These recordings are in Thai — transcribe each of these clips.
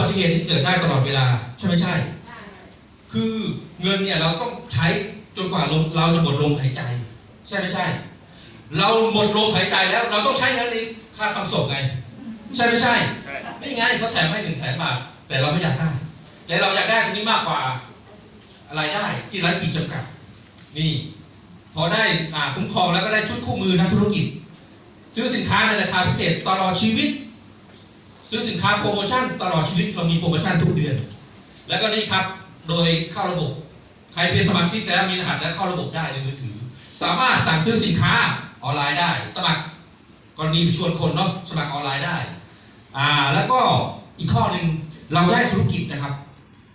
บัติเหตุที่เกิดได้ตลอดเวลา ใช่ไหมใช่ คือเงินเนี่ยเราต้องใช้จนกว่าเราจะหมดลมหายใจ ใช่ไม่ใช่ เราหมดลมหายใจแล้ว เราต้องใช้เงินอีกค่าทำศพไง ใช่ไม่ใช่ใช่ไม่ไงเขาแถมให้หนึ่งแสนบาท แต่เราไม่อยากได้ แต่เราอยากได้ตรงนี้มากกว่าอะไรได้ที่ไร้ขีดจำกัด นี่ พอได้อ่าคุ้มครองแล้วก็ได้ชุดคู่มือนักธุรกิจ ซื้อสินค้าในราคาพิเศษตลอดชีวิต ซื้อสินค้าโปรโมชั่นตลอดชีวิตเรามีโปรโมชั่นทุกเดือน แล้วก็นี่ครับโดยเข้าระบบ ใครเป็นสมาชิกแล้วมีรหัสและเข้าระบบได้ในมือถือ สามารถสั่งซื้อสินค้าออนไลน์ได้ สมัครกรณีไปชวนคนเนาะสมัครออนไลน์ได้อ่าแล้วก็อีกข้อหนึ่งเราได้ธุรกิจนะครับ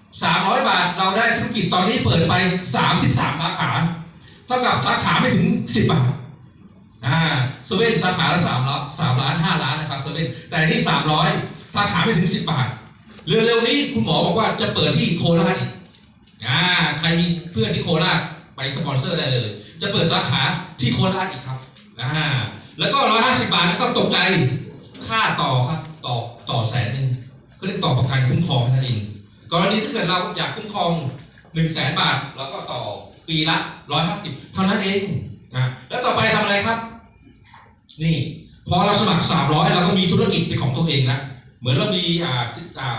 300 บาทเราได้ธุรกิจตอนนี้เปิดไป 33 สาขาเท่ากับสาขาไม่ถึง 10 บาท อ่าเซเว่นสาขาละ3ล้าน3ล้าน5ล้านนะครับเซเว่นแต่นี่300สาขาไม่ถึง10บบาท เร็วๆนี้คุณหมอบอกว่าจะเปิดที่โคราชอีกอ่าใครมีเพื่อนที่โคราชไปสปอนเซอร์ได้เลย จะเปิดสาขาที่โคราชอีกครับอ่าแล้วก็150บาทไม่ต้องตกใจค่าต่อครับต่อต่อแสนหนึ่งก็เรียกต่อประกันคุ้มครองนั่นเองกรณีถ้าเกิดเราอยากคุ้มครอง1 0 0 0 0แสนบาทเราก็ต่อปีละ150เท่านั้นเองนะแล้วต่อไปทำอะไรครับ นี่พอเราสมัคร300เราก็มีธุรกิจเป็นของตัวเองแล้วเหมือนเรามีอ่าอ่า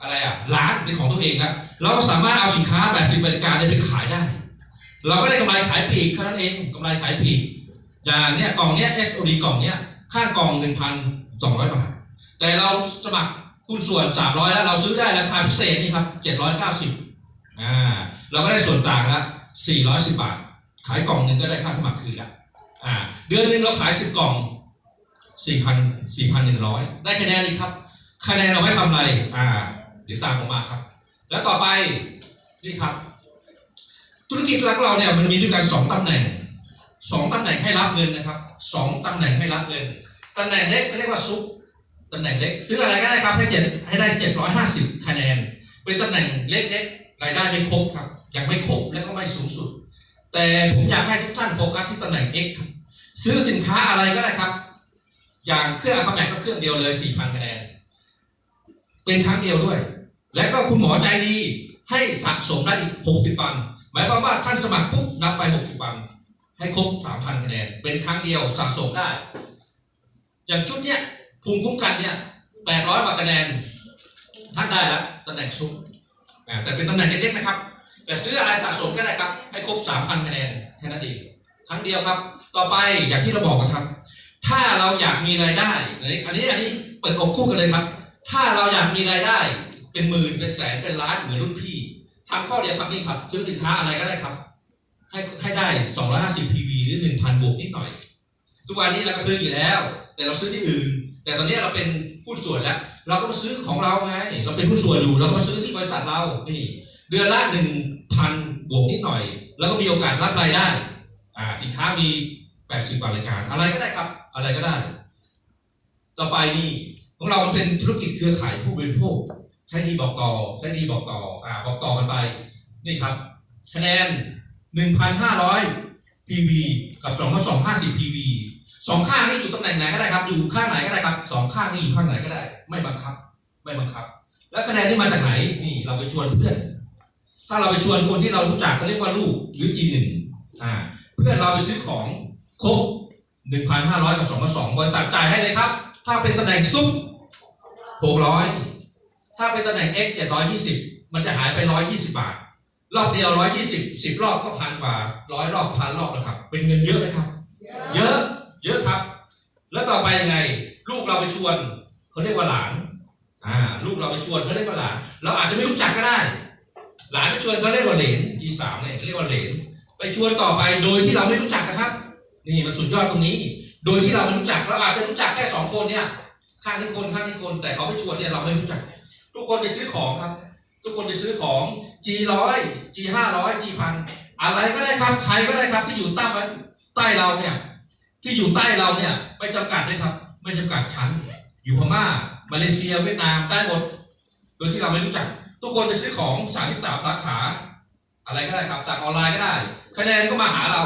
อะไรอะร้านเป็นของตัวเองแล้วเราก็สามารถเอาสินค้าแบบสินบริการไปขายได้ เราก็ได้กำไรขายปลีกแค่นั้นเองกำไรขายปลีกอย่างเนี้ยกล่องเนี้ย SOD กล่องเนี้ยค่ากล่อง1,200บาทแต่เราสมัครหุ้นส่วน300แล้วเราซื้อได้ราคาพิเศษนี่ครับ790อ่าเราก็ได้ส่วนต่างละ410บาท ขายกล่องหนึ่งก็ได้ค่าสมัครคืนละ อ่าเดือนหนึ่งเราขาย10กล่อง4,000 4,100ได้คะแนนอีกครับ คะแนนเอาไว้ทำอะไรอ่าเดี๋ยวตามผมมาครับ แล้วต่อไปนี่ครับ ธุรกิจหลักเราเนี่ยมันมีด้วยกันสองตำแหน่งสองตำแหน่งให้รับเงินนะครับสองตำแหน่งให้รับเงินตำแหน่งเล็กเขาเรียกว่าซุปตำแหน่งเล็กซื้ออะไรก็ได้ครับให้เจ็ดให้ได้เจ็ดร้อยห้าสิบคะแนน เป็นตำแหน่งเล็กๆรายได้ไม่ครบครับยังไม่ครบและก็ไม่สูงสุด แต่ผมอยากให้ทุกท่านโฟกัสที่ตำแหน่ง X ครับซื้อสินค้าอะไรก็ได้ครับ อย่างเครื่องอะคาแมกก็เครื่องเดียวเลยสี่พันคะแนน เป็นครั้งเดียวด้วย และก็คุณหมอใจดีให้สะสมได้อีกหกสิบวัน หมายความว่าท่านสมัครปุ๊บนับไปหกสิบวัน ให้ครบสามพันคะแนน เป็นครั้งเดียวสะสมได้ อย่างชุดเนี้ยภูมิคุ้มกันเนี่ยแปดร้อยกว่าคะแนนท่านได้แล้วตำแหน่งซุปแต่เป็นตำแหน่งเล็กๆนะครับ แต่ซื้ออะไรสะสมก็ได้ครับ ให้ครบสามพันคะแนนแค่นั้นเองครั้งเดียวครับ ต่อไปอย่างที่เราบอกนครับ ถ้าเราอยากมีรายได้อันนี้อันนี้เปิดอกคู่กันเลยครับ ถ้าเราอยากมีรายได้เป็นหมื่นเป็นแสนเป็นล้านเหมือนรุ่นพี่ทำข้อเดียวครับนี่ครับ ซื้อสินค้าอะไรก็ได้ครับ ให้ให้ได้250 PV หรือ1,000บวกนิดหน่อย ทุกวันนี้เราก็ซื้ออยู่แล้ว แต่เราซื้อที่อื่น แต่ตอนนี้เราเป็นหุ้ส่วนแล้ว เราก็มาซื้อของเราไงเราเป็นหุ้ส่วนอยู่เราก็มาซื้อที่บริษัทเรานี่เดือนละหนึ่ง 1,000บวกนิดหน่อย แล้วก็มีโอกาสรับรายได้ อ่าสินค้ามี80กว่ารายการ อะไรก็ได้ครับ อะไรก็ได้ ต่อไปนี่ของเราเป็นธุรกิจเครือข่ายผู้บริโภค ใช้ดีบอกต่อ ใช้ดีบอกต่อ อ่าบอกต่อกันไป นี่ครับ คะแนน 1,500 PV กับ2,250 PV สองข้างนี่อยู่ตำแหน่งไหนก็ได้ครับ อยู่ข้างไหนก็ได้ครับสองข้างนี่อยู่ข้างไหนก็ได้ ไม่บังคับ ไม่บังคับ แล้วคะแนนที่มาจากไหน นี่เราไปชวนเพื่อน ถ้าเราไปชวนคนที่เรารู้จักเขาเรียกว่าลูกหรือจีหนึ่งอ่าเพื่อนเราไปซื้อของครบ1,500กับ2,200บริษัทจ่ายให้เลยครับ ถ้าเป็นตำแหน่งซุป600ถ้าเป็นตำแหน่ง X 720มันจะหายไป120บาท รอบเดียว120 10รอบก็พันกว่าร้อยรอบพันรอบนะครับ เป็นเงินเยอะไหมครับ เยอะ เยอะครับ แล้วต่อไปยังไง ลูกเราไปชวนเขาเรียกว่าหลานอ่าลูกเราไปชวนเขาเรียกว่าหลาน เราอาจจะไม่รู้จักก็ได้ หลานไปชวนเขาเรียกว่าเหลนทีสามเนี่ยเรียกว่าเหลนไปชวนต่อไปโดยที่เราไม่รู้จักนะครับ นี่มันสุดยอดตรงนี้ โดยที่เราไม่รู้จักเราอาจจะรู้จักแค่สองคนเนี่ยข้างนี้คนข้างนี้คนแต่เขาไปชวนเนี่ยเราไม่รู้จัก ทุกคนไปซื้อของครับ ทุกคนไปซื้อของ G ร้อย G ห้าร้อย G พันอะไรก็ได้ครับใครก็ได้ครับที่อยู่ใต้ใต้เราเนี่ย ที่อยู่ใต้เราเนี่ยไม่จำกัดเลยครับ ไม่จำกัดชั้นอยู่พม่ามาเลเซียเวียดนามได้หมดโดยที่เราไม่รู้จัก ทุกคนไปซื้อของสามสามสาขา อะไรก็ได้ครับจากออนไลน์ก็ได้ คะแนนก็มาหาเรา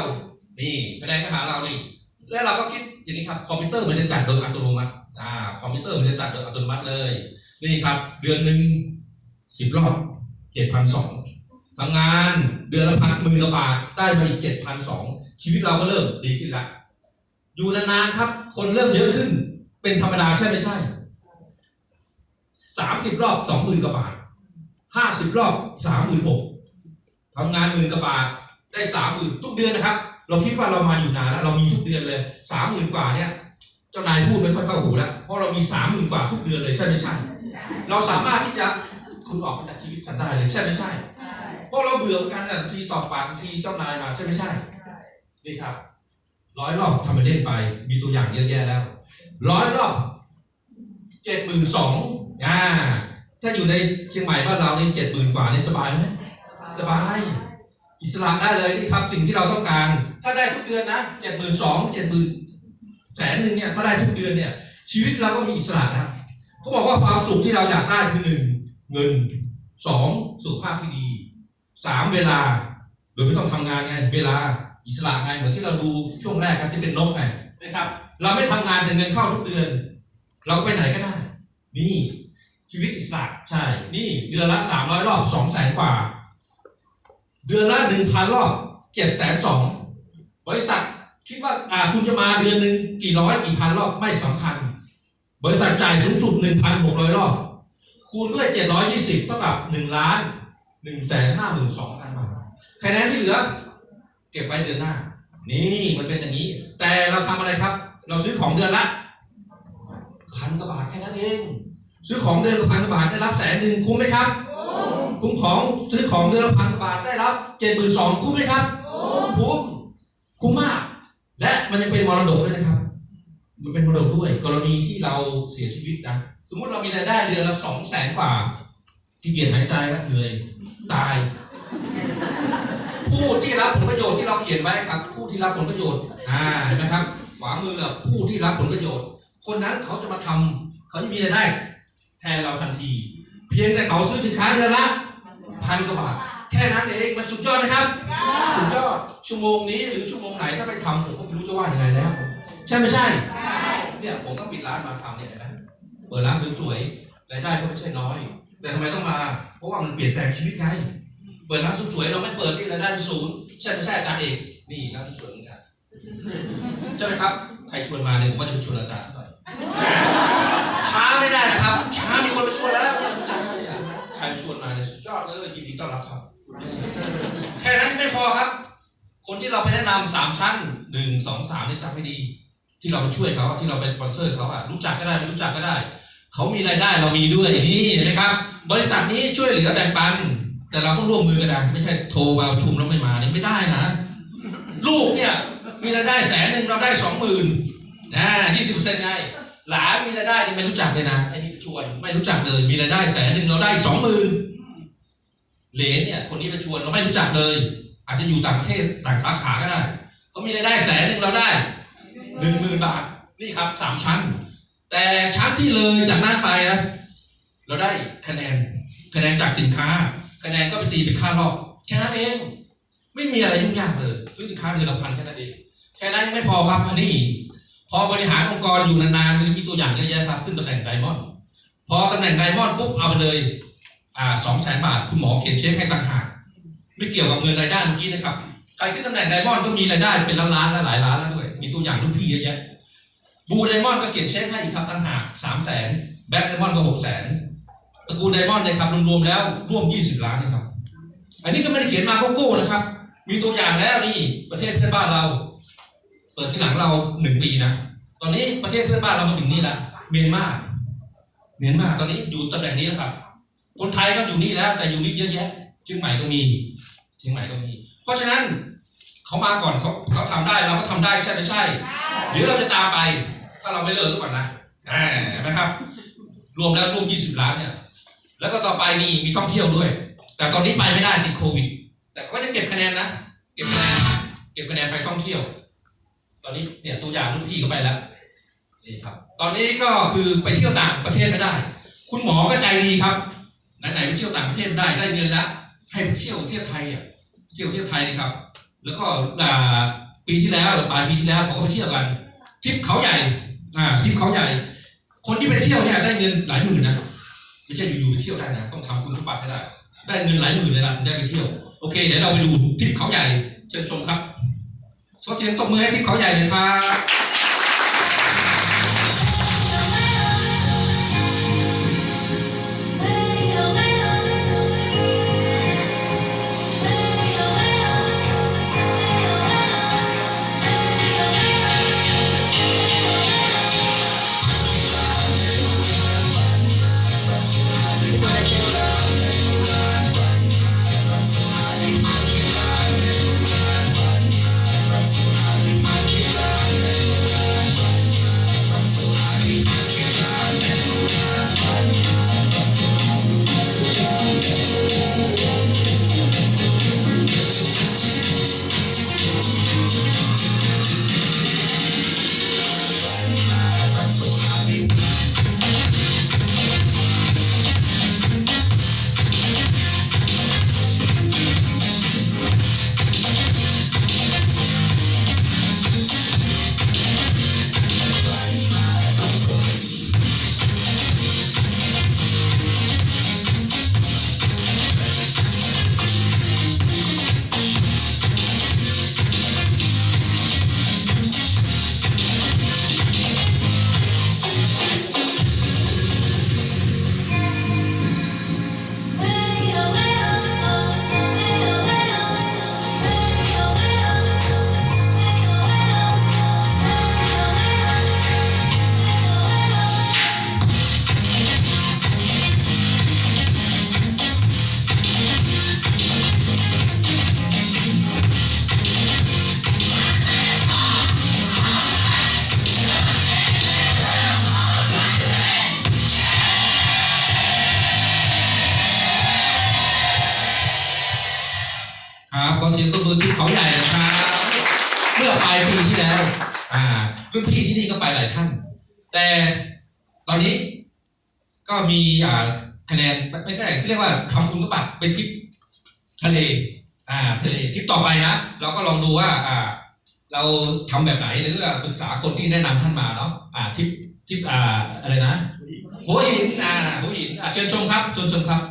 นี่คะแนนก็หาเรานี่แล้วเราก็คิดอย่างนี้ครับคอมพิวเตอร์มันจะจัดโดยอัตโนมัติอ่าคอมพิวเตอร์มันจะจัดโดยอัตโนมัติเลย นี่ครับ เดือนหนึ่งสิบรอบเจ็ดพันสองทำงานเดือนละพันหมื่นกว่าบาทได้มาอีกเจ็ดพันสองชีวิตเราก็เริ่มดีขึ้นละอยู่นานๆครับ คนเริ่มเยอะขึ้น เป็นธรรมดาใช่ไม่ใช่สามสิบรอบสองหมื่นกว่าบาท ห้าสิบรอบสามหมื่นหกทำงานหมื่นกว่าบาทได้สามหมื่นทุกเดือนนะครับ เราคิดว่าเรามาอยู่นานแล้วเรามีทุกเดือนเลยสามหมื่นกว่าเนี่ยเจ้านายพูดไม่ค่อยเข้าหูแล้วเพราะเรามีสามหมื่นกว่าทุกเดือนเลยใช่ไม่ใช่ เราสามารถที่จะคุณออกมาจากชีวิตฉันได้เลยใช่ไม่ใช่เพราะเราเบื่อเหมือนกันทีตอบปากทีเจ้านายมาใช่ไม่ใช่นี่ครับร้อยรอบทำไปเล่นไป มีตัวอย่างเยอะแยะแล้วร้อยรอบเจ็ดหมื่นสองอ่า ถ้าอยู่ในเชียงใหม่บ้านเรานี่เจ็ดหมื่นกว่านี่สบายไหมสบาย อิสระได้เลยนี่ครับสิ่งที่เราต้องการ ถ้าได้ทุกเดือนนะเจ็ดหมื่นสองเจ็ดหมื่นแสนหนึ่งเนี่ยถ้าได้ทุกเดือนเนี่ย ชีวิตเราก็มีอิสระนะเขาบอกว่าความสุขที่เราอยากได้คือหนึ่งเงินสองสุขภาพที่ดีสามเวลา โดยไม่ต้องทำงานไงเวลาอิสระไงเหมือนที่เราดูช่วงแรกครับที่เป็นนกไงนะครับ เราไม่ทำงานแต่เงินเข้าทุกเดือน เราไปไหนก็ได้ นี่ ชีวิตอิสระใช่ นี่เดือนละสามร้อยรอบสองแสนกว่า เดือนละหนึ่งพันรอบเจ็ดแสนสองบริษัทคิดว่าอ่าคุณจะมาเดือนหนึ่งกี่ร้อยกี่พันรอบไม่สำคัญ บริษัทจ่ายสูงสุดหนึ่งพันหกร้อยรอบ คูณด้วยเจ็ดร้อยยี่สิบเท่ากับหนึ่งล้านหนึ่งแสนห้าหมื่นสองพันบาทคะแนนที่เหลือ เก็บไว้เดือนหน้า นี่มันเป็นอย่างนี้ แต่เราทำอะไรครับ เราซื้อของเดือนละพันกว่าบาทแค่นั้นเอง ซื้อของเดือนละพันกว่าบาทได้รับแสนหนึ่งคุ้มไหมครับ คุ้มของซื้อของเดือนละพันกว่าบาทได้รับเจ็ดหมื่นสองคุ้มไหมครับ คุ้ม คุ้มมาก และมันยังเป็นมรดกด้วยนะครับ มันเป็นมรดกด้วย กรณีที่เราเสียชีวิตนะ สมมติเรามีรายได้เดือนละสองแสนกว่าที่เกียจหายใจแล้วเหนื่อยตาย ผู้ที่รับผลประโยชน์ที่เราเขียนไว้ครับ ผู้ที่รับผลประโยชน์ อ่าเห็นไหมครับขวามืออะผู้ที่รับผลประโยชน์ คนนั้นเขาจะมาทำเขาจะมีรายได้แท นเราทันที เพียงแต่เขาซื้อสินค้าเดือนละพันกว่าบาท แค่นั้นเองมันสุดยอดนะครับสุดยอดชั่วโมงนี้หรือชั่วโมงไหนถ้าไปทำผมก็ไม่รู้จะว่ายังไงแล้ว ใช่ไม่ใช่เนี่ยผมก็ปิดร้านมาทำเนี่ยเห็นไหมเปิดร้านสวยๆรายได้ก็ไม่ใช่น้อย แต่ทำไมต้องมา เพราะว่ามันเปลี่ยนแปลงชีวิตไงเปิดร้านสวยๆเราไม่เปิดที่รายได้เป็นศูนย์ใช่ไม่ใช่อาจารย์เอกนี่ร้านสวยๆเหมือนกันใช่ไหมครับใครชวนมาเนี่ยผมว่าจะไปชวนอาจารย์ ช้าไม่ได้นะครับ ช้ามีคนไปชวนแล้วเนี่ยอาจารย์เนี่ยใครชวนมาเนี่ยสุดยอดเลยยินดีต้อนรับครับ แค่นั้นไม่พอครับ คนที่เราไปแนะนำสามชั้นหนึ่งสองสามนี่จำให้ดี ที่เราไปช่วยเขาอะที่เราไปสปอนเซอร์เขาอะรู้จักก็ได้ไม่รู้จักก็ได้ เขามีรายได้เรามีด้วยนี่เห็นไหมครับ บริษัทนี้ช่วยเหลือแบ่งปัน แต่เราต้องร่วมมือกันนะไม่ใช่โทรมาประชุมแล้วไม่มานี่ไม่ได้นะ ลูกเนี่ยมีรายได้แสนหนึ่งเราได้สองหมื่น นะยี่สิบเปอร์เซ็นต์ไง หลานมีรายได้นี่ไม่รู้จักเลยนะไอ้นี่ชวนไม่รู้จักเลยมีรายได้แสนหนึ่งเราได้สองหมื่นเหลนเนี่ยคนนี้ไปชวนเราไม่รู้จักเลย อาจจะอยู่ต่างประเทศต่างสาขาก็ได้เขามีรายได้แสนหนึ่งเราได้หนึ่งหมื่นบาทนี่ครับสามชั้น แต่ชั้นที่เลยจากนั้นไปนะเราได้คะแนนคะแนนจากสินค้า คะแนนก็ไปตีเป็นค่ารอบแค่นั้นเองไม่มีอะไรยุ่งยากเลยซื้อสินค้าเดือนละพันแค่นั้นเองแค่นั้นยังไม่พอครับอันนี้ พอบริหารองค์กรอยู่นานๆมีตัวอย่างเยอะแยะครับขึ้นตำแหน่งไดมอนด์พอตำแหน่งไดมอนด์ปุ๊บเอาไปเลยอ่าสองแสนบาทคุณหมอเขียนเช็คให้ต่างหากไม่เกี่ยวกับเงินรายได้เมื่อกี้นะครับใครขึ้นตำแหน่งไดมอนด์ก็มีรายได้เป็นล้านๆและหลายล้านแล้วด้วย มีตัวอย่างรุ่นพี่เยอะแยะบูไดมอนด์ก็เขียนเช็คให้อีกครับต่างหากสามแสนแบ็คไดมอนด์ก็หกแสนตระกูลไดมอนด์เนี่ยครับรวมๆแล้วร่วมยี่สิบล้านนะครับ อันนี้ก็ไม่ได้เขียนมาโกโก้นะครับ มีตัวอย่างแล้วนี่ประเทศเพื่อนบ้านเรา เปิดที่หลังเราหนึ่งปีนะ ตอนนี้ประเทศเพื่อนบ้านเรามาถึงนี่แล้วเมียนมาเมียนมาตอนนี้อยู่ตำแหน่งนี้แล้วครับ คนไทยก็อยู่นี่แล้ว แต่อยู่นี่เยอะแยะเชียงใหม่ก็มีเชียงใหม่ก็มี เพราะฉะนั้นเขามาก่อนเขาเขาทำได้เราก็ทำได้ใช่ไม่ใช่เดี๋ยวเราจะตามไป ถ้าเราไม่เลิกทุกวันนะอ่าเห็นไหมครับ รวมแล้วรวม20ล้านเนี่ย แล้วก็ต่อไปนี่มีท่องเที่ยวด้วย แต่ตอนนี้ไปไม่ได้ติดโควิด แต่เขาจะเก็บคะแนนนะ เก็บคะแนนเก็บคะแนนไปท่องเที่ยวต อนนี้เนี่ยตัวอย่างรุ่นพี่ก็ไปแล้วนี่ครับ ตอนนี้ก็คือไปเที่ยวต่างประเทศไม่ได้ คุณหมอก็ใจดีครับไหนๆไปเที่ยวต่างประเทศไม่ได้ได้เงินแล้วให้ไปเที่ยวประเทศไทยอะเที่ยวประเทศไทยนะครับ แล้วก็ปีที่แล้วหรือปลายปีที่แล้วเขาก็ไปเที่ยวกันทริปเขาใหญ่อ่าทริปเขาใหญ่ คนที่ไปเที่ยวเนี่ยได้เงินหลายหมื่นนะไม่ใช่อยู่ๆไปเที่ยวได้นะต้องทำคุณสมบัติให้ได้ ได้เงินหลายหมื่นเลยนะถึงได้ไปเที่ยวโอเคเดี๋ยวเราไปดูทริปเขาใหญ่เชิญชมครับ โซเจนตบมือให้ทริปเขาใหญ่เลยครับ อเสียงตบมือที่เขาใหญ่นะครับเมื่อปลายปีที่แล้ว อ่ารุ่นพี่ที่นี่ก็ไปหลายท่าน แต่ตอนนี้ก็มีอ่าคะแนนไม่ใช่เรียกว่าคำคุณสมบัติเป็นทริปทะเล อ่า ทะเลทริปต่อไปนะเราก็ลองดูว่า อ่า เราทำแบบไหนหรือว่าปรึกษาคนที่แนะนำท่านมาเนาะอ่าทริปทริปอ่าอะไรนะหัวหินอ่าหัวหินอ่าเชิญชมครับเชิญชมครับ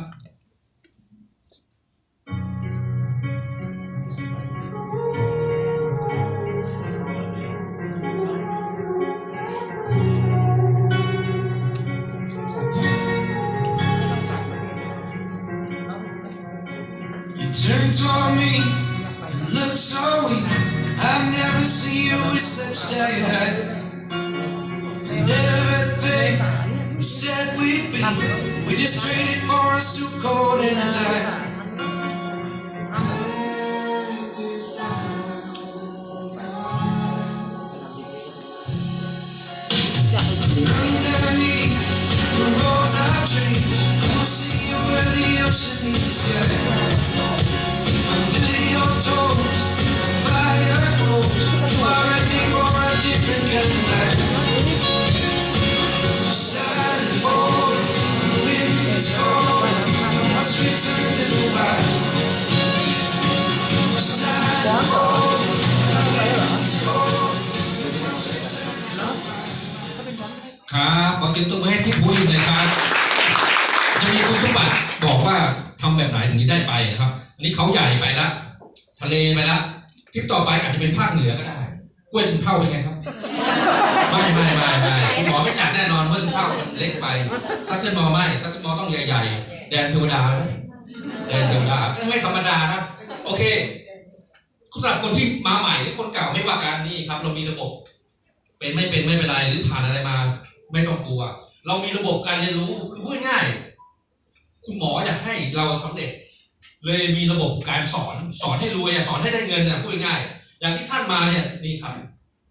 such tired eyes. And everything we said we'd be, we just traded for a suit coat and a tie. Underneath the roads I've I'll see you where the ocean meets the sky. Under your toes, the fire grows. ครับขอเสียงตัวมือให้ทิพย์บุญเลยครับยังมีคุณสมบัติบอกว่าทำแบบไหนถึงจะได้ไปนะครับ อันนี้เขาใหญ่ไปละ ทะเลไปละทริปต่อไปอาจจะเป็นภาคเหนือก็ได้ กล้วยถึงเท่าเป็นไงครับ ไม่ไม่ไม่ไม่คุณหมอไม่จัดแน่นอนเพราะถึงเท่ามันเล็กไปซัสเซนมอไม่ซัสเซนมอต้องใหญ่ๆ แดนเทวดานะแดนเทวดาไม่ธรรมดานะ โอเคสำหรับคนที่มาใหม่หรือคนเก่าไม่ว่ากันนี่ครับ เรามีระบบ เป็นไม่เป็นไม่เป็นไรหรือผ่านอะไรมา ไม่ต้องกลัว เรามีระบบการเรียนรู้คือพูดง่าย คุณหมออยากให้เราสำเร็จ เลยมีระบบการสอนสอนให้รวยสอนให้ได้เงินนะพูดง่าย อย่างที่ท่านมาเนี่ยนี่ครับ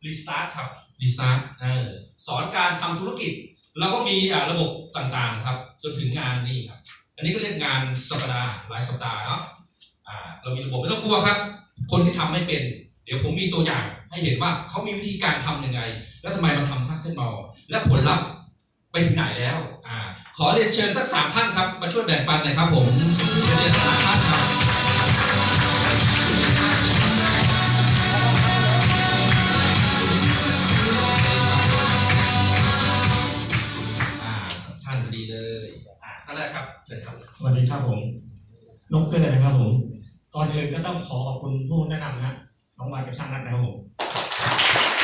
รีสตาร์ทครับรีสตาร์ทเออสอนการทำธุรกิจเราก็มีอ่าระบบต่างๆครับจนถึงงานนี่ครับ อันนี้ก็เรียกงานสัปดาห์รายสัปดาห์เนาะอ่าเรามีระบบไม่ต้องกลัวครับ คนที่ทำไม่เป็น เดี๋ยวผมมีตัวอย่างให้เห็นว่าเขามีวิธีการทำยังไง แล้วทำไมมันทำทักเส้นมอลและผลลัพธ์ไปถึงไหนแล้วอ่าขอเรียนเชิญสักสามท่านครับ มาช่วยแบ่งปันหน่อยครับผมเรียนเชิญสามท่านครับ นพอดีเลยอ่าท่านแรกเชิญครับสวัสดีครับผมนกเกอร์นะครับผมก่อนอื่นก็ต้องขอขอบคุณผู้แนะนำนะน้องวานกับช่างนัดนะครับผม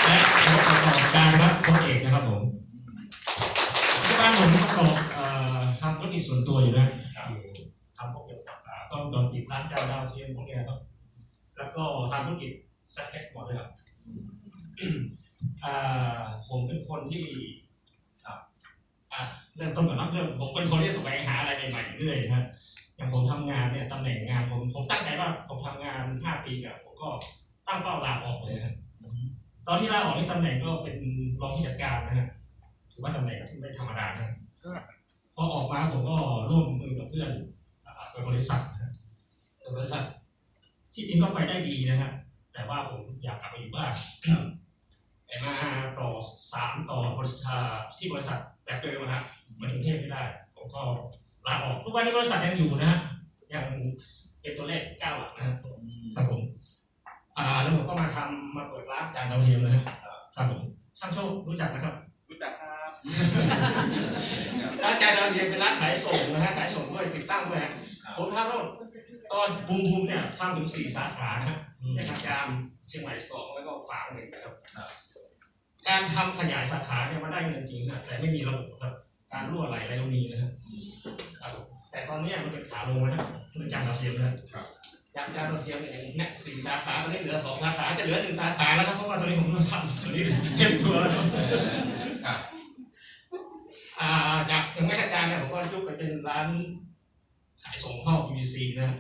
และขอประกอบการรับคนเอกนะครับผมปัจจุบันผมประกอบทำธุรกิจส่วนตัวอยู่นะทำพวกเกี่ยวกับอ่ากล้องจรปิดร้านเจ้าดาวเทียมพวกเนี้ครับ แล้วก็ทำธุรกิจซักแคสบอร์ดด้วยครับผมเป็นคนที่ เริ่มต้นก่อนนะเริ่มผมเป็นคนที่แสวงหาอะไรใหม่ๆเรื่อยๆนะครับอย่างผมทำงานเนี่ยตำแหน่งงานผมผมตั้งใจว่าผมทำงานห้าปีเนี่ยผมก็ตั้งเป้าลาออกเลยนะครับตอนที่ลาออกนี่ตำแหน่งก็เป็นรองผู้จัดการนะฮะถือว่าตำแหน่งที่ไม่ธรรมดานะพอออกมาผมก็ร่วมมือกับเพื่อนอ่าเปิดบริษัทนะฮะเปิดบริษัท ที่จริงก็ไปได้ดีนะฮะแต่ว่าผมอยากกลับไปอยู่บ้านแต่มาต่อสามต่อบริษัทที่บริษัทแบบเดิมนะ ฮะมันกรุงเทพไม่ได้ ผมก็ลาออกทุกวันนี้บริษัทยังอยู่นะฮะยังเป็นตัวเลขเก้าหลักนะฮะครับผมอ่าแล้วผมก็มาทำมาเปิดร้านจานดาวเทียมนะฮะครับผมช่างโชครู้จักนะครับรู้จักครับร้านจานดาวเทียมเป็นร้านขายส่งนะฮะขายส่งด้วยติดตั้งด้วยฮะผมทำแล้วตอนบูมบูมเนี่ยทำถึงสี่สาขานะฮะในทางการเชียงใหม่สองแล้วก็ฝางหนึ่งนะครับการทำขยายสาขาเนี่ยมันได้เงินจริงนะแต่ไม่มีระบบครับ การรั่วไหลอะไรตรงนี้นะครับครับแต่ตอนเนี้ยมันเป็นขาลงแล้วนะเป็นการดาวเทียมนะครับจากการดาวเทียมเนี่ยเนี่ยสี่สาขาตอนนี้เหลือสองสาขาจะเหลือหนึ่งสาขาแล้วครับเพราะว่าตอนนี้ผมต้องทำตอนนี้เต็มตัวแล้วครับครับอ่าจากยังไม่ชัดการเนี่ยผมก็ยุบไปเป็นร้านขายส่งเข้า PVC นะ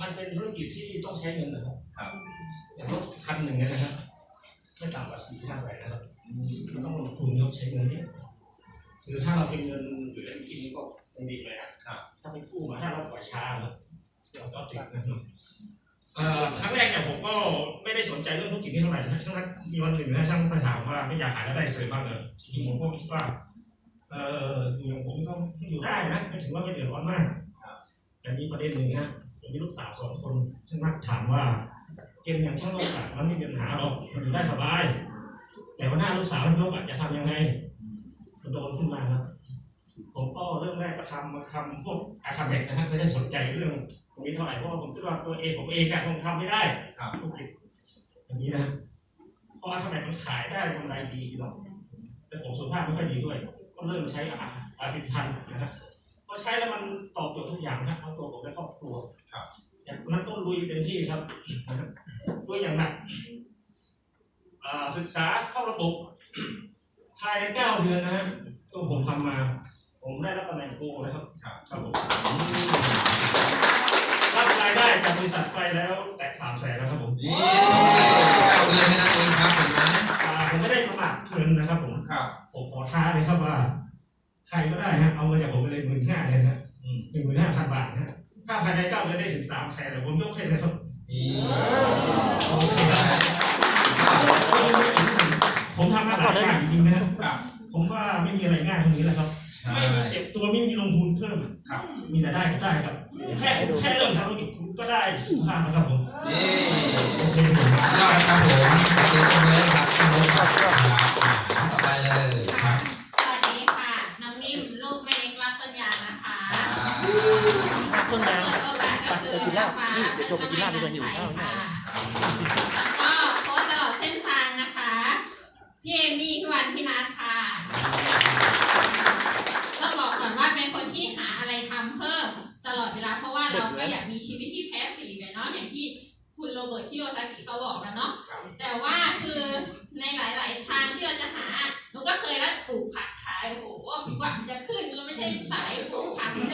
มันเป็นธุรกิจที่ต้องใช้เงินนะครับครับอย่างรถคันหนึ่งเนี่ยนะครับไม่ต่ำกว่าสี่ห้าแสนนะครับมันต้องลงทุนต้องใช้เงินเนี่ย คือถ้าเราเป็นเงินอยู่ในกินก็ยังดีเลยนะครับ ถ้าไปกู้มาถ้าเราปล่อยช้าแล้วเดี๋ยวก็ติดนะครับเอ่อครั้งแรกเนี่ยผมก็ไม่ได้สนใจเรื่องธุรกิจนี้เท่าไหร่นะช่างนักมีวันหนึ่งนะช่างมาถามว่าไม่อยากหารายได้เสริมบ้างเลยจริงๆผมก็คิดว่าเอ่ออย่างผมก็อยู่ได้นะไม่ถือว่าไม่เดือดร้อนมากแต่มีประเด็นหนึ่งฮะผมมีลูกสาวสองคนช่างนักถามว่าเกณฑ์อย่างช่างโลกอะมันไม่มีปัญหาหรอกมันอยู่ได้สบาย แต่ว่าหน้าลูกสาวช่างโลกอะจะทำยังไงมัน โดนขึ้นมาครับผมก็เริ่มแรกก็ทำมาทำพวกอาคาเมกนะฮะไม่ได้สนใจเรื่องตรงนี้เท่าไหร่เพราะว่าผมคิดว่าตัวเองผมเองอะคงทำไม่ได้ครับธุรกิจอย่างนี้นะเพราะอาคาเมกมันขายได้กำไรดีหรอกแต่ผมสุขภาพไม่ค่อยดีด้วย ก็เริ่มใช้อาอาพิพันธ์นะฮะพอใช้แล้วมันตอบโจทย์ทุกอย่างนะทั้งตัวผมและครอบครัวครับอย่างนั้นก็ลุยเต็มที่ครับนะฮะลุยอย่างหนักอ่าศึกษาเข้าระบบ ภายในเก้าเดือนนะฮะก็ผมทำมา ผมได้รับตำแหน่งโกนะครับ ครับครับผมรับรายได้จากบริษัทไปแล้วแตะสามแสนแล้วครับผมนี่เก้าเดือนแค่นั้นเองครับเห็นไหมอ่าผมไม่ได้ประมาทเงินนะครับ ผมครับผมขอท้าเลยครับว่า ใครก็ได้ฮะเอาเงินจากผมไปเลยหมื่นห้าเลยนะอืมหนึ่งหมื่นห้าพันบาทนะฮะถ้าภายในเก้าเดือนได้ถึงสามแสนเลยผมยกให้เลยครับนี่โอเคได้ ผมทำมาหลายอย่างจริงๆนะครับครับผมว่าไม่มีอะไรง่ายตรงนี้แหละครับ ใช่ไม่มีเจ็บตัวไม่มีลงทุนเพิ่มครับมีแต่ได้ก็ได้ครับ แค่แค่เริ่มทำธุรกิจคุณก็ได้สุขภาพนะครับผมนี่โอเคผมยอดครับผมเก่งจังเลยครับครับต่อไปเลยครับ สวัสดีค่ะ น้องนิ่มลูกแม่เล็กรับปัญญานะคะต้นเปิน้ดโอกาสก็คือนะคะนี่เดี๋ยวโทรไปกินเหล้าดีกว่าหิวข้าวค่ะแล้วก็โค้ชานพี่นัทค่ะต้องบอกก่อนว่าเป็นคนที่หาอะไรทำเพิ่มตลอดเวลาเพราะว่าเราก็อยากมีชีวิตที่แพสซีฟเนาะอย่างที่คุณโรเบิร์ตที่โอซากิเขาบอกนะเนาะแต่ว่าคือในหลาย ๆ ทางที่เราจะหาหนูก็เคยแล้วปลูกผักขายโอ้โหกว่าจะขึ้นก็ไม่ใช่สายปลูกผัก